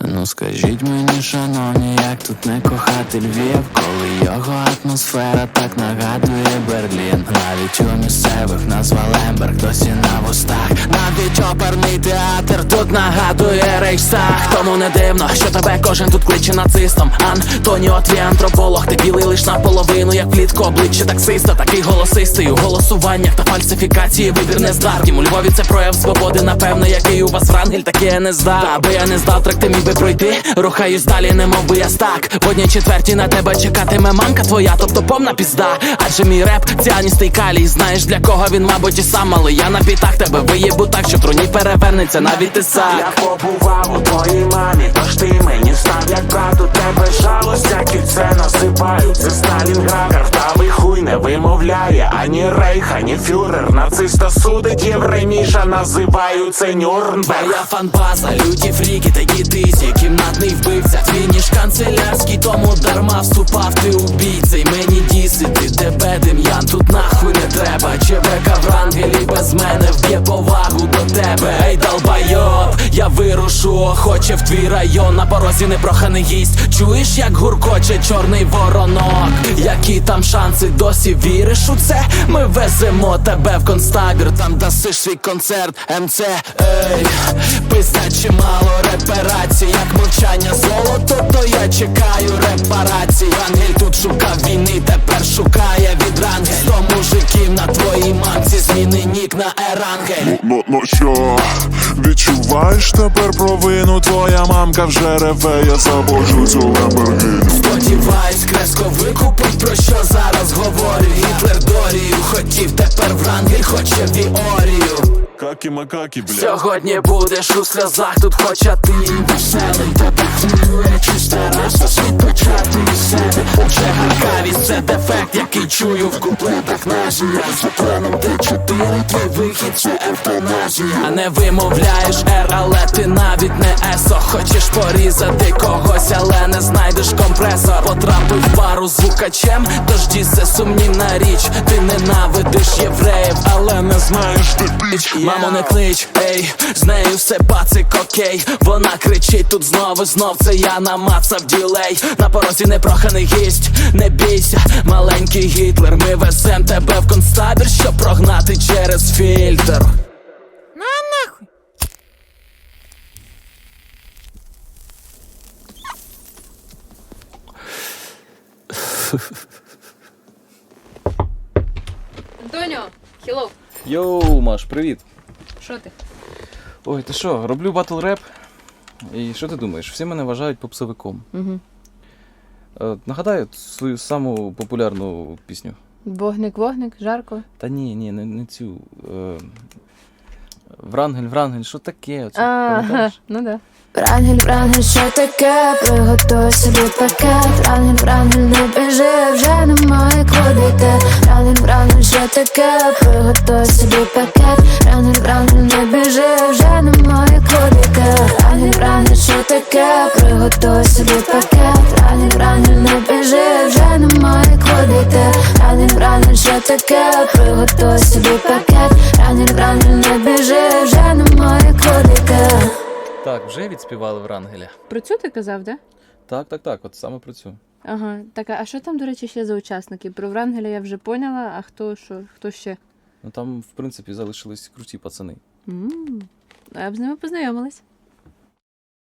Ну скажіть мені, шановні, як тут не кохати Львів, коли його атмосфера так нагадує Берлін. Навіть у місцевих назва Лемберг досі на вустах. Навіть оперний театр тут нагадує Рейхстаг. Тому не дивно, що тебе кожен тут кличе нацистом. Антоніо, твій антрополог, ти білий лиш наполовину, як влітку обличчя таксиста, такий голосистий у голосуваннях та фальсифікації. Вибір не здав. Втім, у Львові це прояв свободи, напевно, який у вас врангель, таки я не здав. Аби я не здав, трак ти міг би пройти. Рухаюсь далі, не мов би я стак. В одній четвертій на тебе чекатиме мамка твоя, тобто повна пізда. Адже мій реп ціаністий калій. Знаєш для кого він, мабуть, і сам, але я на пітах тебе виєбу так, що труні перевернеться навіть ти сак. Я побував у твоїй мамі, тож ти мені став як брат у тебе жалость, як і це називають. Це Сталінград, картавий хуй не вимовляє ані рейх, ані фюрер. Нациста судить євреміша, називають це Нюрнберг. Моя фанбаза, люті фріки, такі тисі, кімнатний вбивця, ніж канцелярський, дарма вступав ти убійця І мені дісити, тебе дем'ян тут нахуй не треба. ЧВК в рангелі без мене вб'є повагу до тебе. Ей, долбайоб, я вирушу, охоче в твій район на порозі непроханий гість. Чуєш, як гуркоче чорний воронок? Які там шанси досі віриш у це? Ми веземо тебе в концтабір, там дасиш свій концерт МЦ. Ей, пизда чимало золото, то я чекаю репарацій. Ангель тут шукав війни, тепер шукає від рангель. Сто мужиків на твоїй мамці, зміни нік на ерангель. Ну, ну що, відчуваєш тепер провину? Твоя мамка вже реве, я забожу цю ламборгіні Сподіваюсь, креско викупить, про що зараз говорю. Гітлер Дорію хотів, тепер врангель хоче Віорію. Какі макаки, бля Сьогодні будеш у сльозах, тут хоча ти веселий. Тебе хвилює чиста раса, світ від себе. Вже гаркавість це дефект, який чую в куплетах наші Я за планом Т4, твій вихід це евтаназія. А не вимовляєш Р, але ти навіть не ЕСО. Хочеш порізати когось, але не знайдеш компресор Потрапив в пару звукачем, тож дій це сумнівна річ знаєш Мамо, не клич, ей, з нею все пацик окей. Вона кричить тут знову, знов. Це я намацав ділей. На порозі непроханий гість, не бійся, маленький Гітлер. Ми везем тебе в концтабір, щоб прогнати через фільтр. На Антоніо, хілоу, Йоу, Маш, привіт. що ти? Ой, ти що, роблю батл реп? І що ти думаєш? Всі мене вважають попсовиком. Угу. Е, нагадай от свою саму популярну пісню. Вогник, вогник, жарко. Та ні, ні, не, не цю. Е, Врангель, Врангель, що таке? Оце, Ага, пам'ятаєш? ну да. Врангель, врангель, що таке? Приготуй собі пакет. Врангель, врангель, не біжи, вже немає куди йти. Врангель, врангель, таке? Приготуй собі пакет. Врангель, врангель, не біжи, вже немає йти. Врангель, врангель, що таке? Приготуй собі пакет. Врангель, врангель, не біжи, вже немає йти. Врангель, врангель, що таке? Приготуй собі пакет. Врангель, врангель, не біжи, вже немає йти. Так, вже відспівали Врангеля. Про цю ти казав, да? Так, так, так, от саме про цю. Ага. Так, а що там, до речі, ще за учасники? Про Врангеля я вже поняла, а хто що, хто ще? Ну там, в принципі, залишились круті пацани. м А я б з ними познайомилась.